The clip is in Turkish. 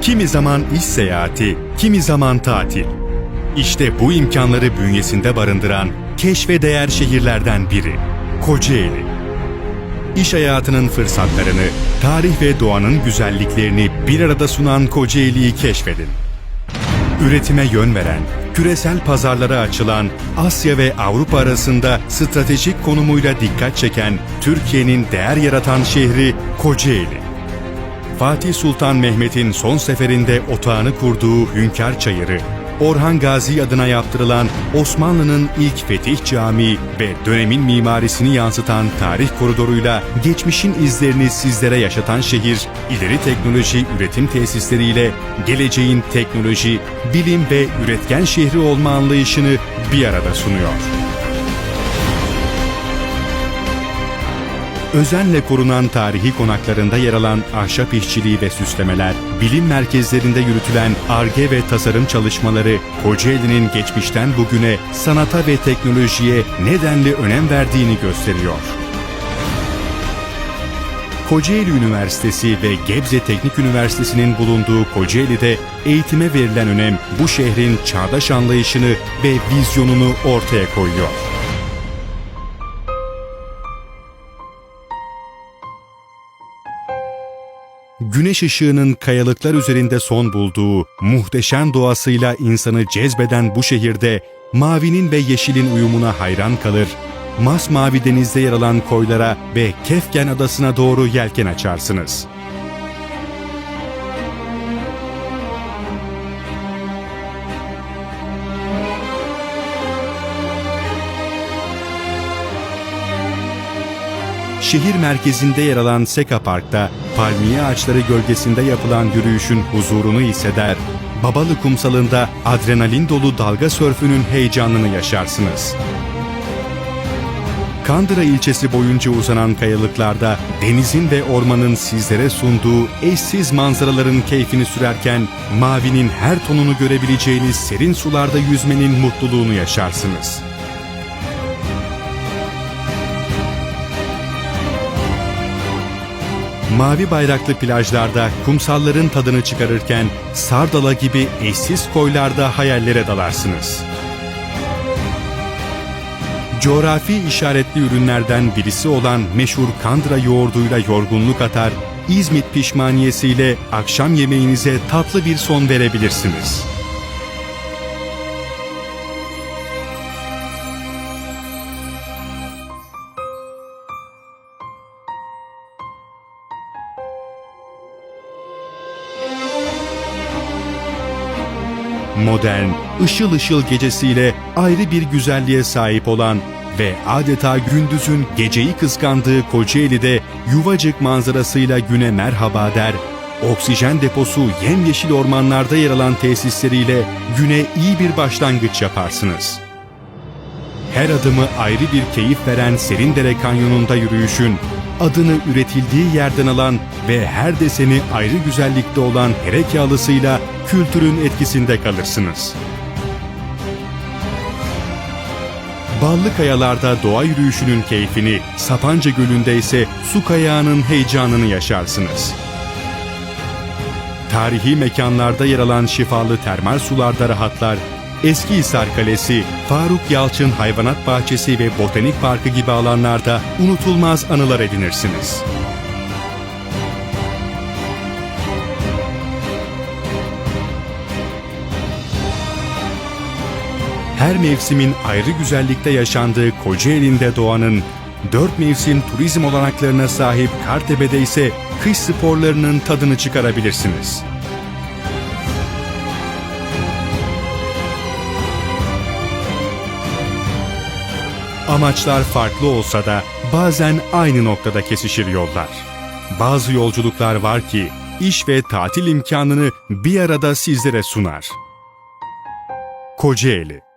Kimi zaman iş seyahati, kimi zaman tatil. İşte bu imkanları bünyesinde barındıran keşfe değer şehirlerden biri. Kocaeli. İş hayatının fırsatlarını, tarih ve doğanın güzelliklerini bir arada sunan Kocaeli'yi keşfedin. Üretime yön veren, küresel pazarlara açılan, Asya ve Avrupa arasında stratejik konumuyla dikkat çeken Türkiye'nin değer yaratan şehri Kocaeli. Fatih Sultan Mehmet'in son seferinde otağını kurduğu Hünkar Çayırı, Orhan Gazi adına yaptırılan Osmanlı'nın ilk Fetih Camii ve dönemin mimarisini yansıtan tarih koridoruyla geçmişin izlerini sizlere yaşatan şehir, ileri teknoloji üretim tesisleriyle geleceğin teknoloji, bilim ve üretken şehri olma anlayışını bir arada sunuyor. Özenle korunan tarihi konaklarında yer alan ahşap işçiliği ve süslemeler, bilim merkezlerinde yürütülen ARGE ve tasarım çalışmaları, Kocaeli'nin geçmişten bugüne sanata ve teknolojiye nedenli önem verdiğini gösteriyor. Kocaeli Üniversitesi ve Gebze Teknik Üniversitesi'nin bulunduğu Kocaeli'de eğitime verilen önem bu şehrin çağdaş anlayışını ve vizyonunu ortaya koyuyor. Güneş ışığının kayalıklar üzerinde son bulduğu muhteşem doğasıyla insanı cezbeden bu şehirde mavinin ve yeşilin uyumuna hayran kalır, masmavi denizde yer alan koylara ve Kefken adasına doğru yelken açarsınız. Şehir merkezinde yer alan Seka Park'ta palmiye ağaçları gölgesinde yapılan yürüyüşün huzurunu hisseder, Babalı kumsalında adrenalin dolu dalga sörfünün heyecanını yaşarsınız. Kandıra ilçesi boyunca uzanan kayalıklarda denizin ve ormanın sizlere sunduğu eşsiz manzaraların keyfini sürerken mavinin her tonunu görebileceğiniz serin sularda yüzmenin mutluluğunu yaşarsınız. Mavi bayraklı plajlarda kumsalların tadını çıkarırken Sardala gibi eşsiz koylarda hayallere dalarsınız. Coğrafi işaretli ürünlerden birisi olan meşhur kandıra yoğurduyla yorgunluk atar, İzmit pişmaniyesiyle akşam yemeğinize tatlı bir son verebilirsiniz. Modern, ışıl ışıl gecesiyle ayrı bir güzelliğe sahip olan ve adeta gündüzün geceyi kıskandığı Kocaeli'de yuvacık manzarasıyla güne merhaba der, oksijen deposu yemyeşil ormanlarda yer alan tesisleriyle güne iyi bir başlangıç yaparsınız. Her adımı ayrı bir keyif veren Serindere Kanyonu'nda yürüyüşün, adını üretildiği yerden alan ve her deseni ayrı güzellikte olan herekalısıyla kültürün etkisinde kalırsınız. Ballı kayalarda doğa yürüyüşünün keyfini, Sapanca Gölü'nde ise su kayağının heyecanını yaşarsınız. Tarihi mekanlarda yer alan şifalı termal sularda rahatlar, Eskihisar Kalesi, Faruk Yalçın Hayvanat Bahçesi ve Botanik Parkı gibi alanlarda unutulmaz anılar edinirsiniz. Her mevsimin ayrı güzellikte yaşandığı Kocaeli'nde doğanın, dört mevsim turizm olanaklarına sahip Kartepe'de ise kış sporlarının tadını çıkarabilirsiniz. Amaçlar farklı olsa da bazen aynı noktada kesişir yollar. Bazı yolculuklar var ki iş ve tatil imkanını bir arada sizlere sunar. Kocaeli